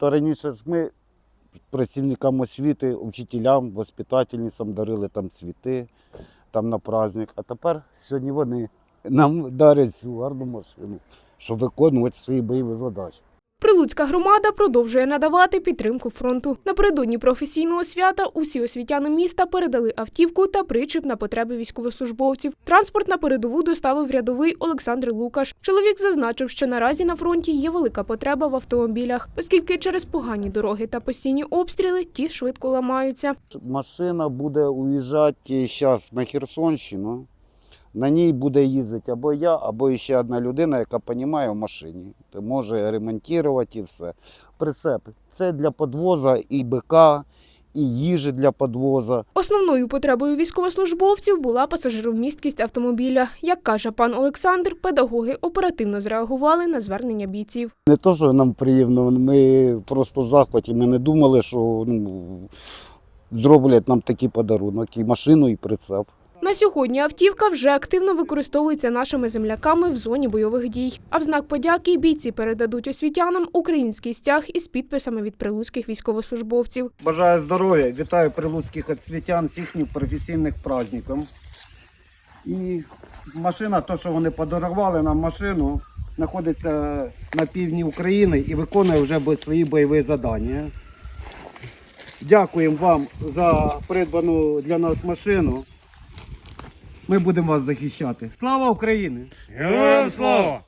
То раніше ж ми працівникам освіти, вчителям, воспитательницям дарили там цвіти там на праздник. А тепер сьогодні вони нам дарять цю гарну машину, щоб виконувати свої бойові задачі. Прилуцька громада продовжує надавати підтримку фронту. Напередодні професійного свята усі освітяни міста передали автівку та причіп на потреби військовослужбовців. Транспорт на передову доставив рядовий Олександр Лукаш. Чоловік зазначив, що наразі на фронті є велика потреба в автомобілях, оскільки через погані дороги та постійні обстріли ті швидко ламаються. Машина буде уїжджати зараз на Херсонщину. На ній буде їздити або я, або ще одна людина, яка розуміє в машині. То може ремонтувати і все. Прицепи. Це для подвоза і бика, і їжі для подвоза. Основною потребою військовослужбовців була пасажиромісткість автомобіля. Як каже пан Олександр, педагоги оперативно зреагували на звернення бійців. Не то, що нам приємно, ми просто в захваті. Ми не думали, що ну, зроблять нам такий подарунок, і машину, і прицеп. На сьогодні автівка вже активно використовується нашими земляками в зоні бойових дій. А в знак подяки бійці передадуть освітянам український стяг із підписами від прилуцьких військовослужбовців. Бажаю здоров'я, вітаю прилуцьких освітян з їхнім професійним праздником. І машина, то, що вони подарували нам машину, знаходиться на півдні України і виконує вже свої бойові завдання. Дякуємо вам за придбану для нас машину. Ми будемо вас захищати. Слава Україні! Героям слава!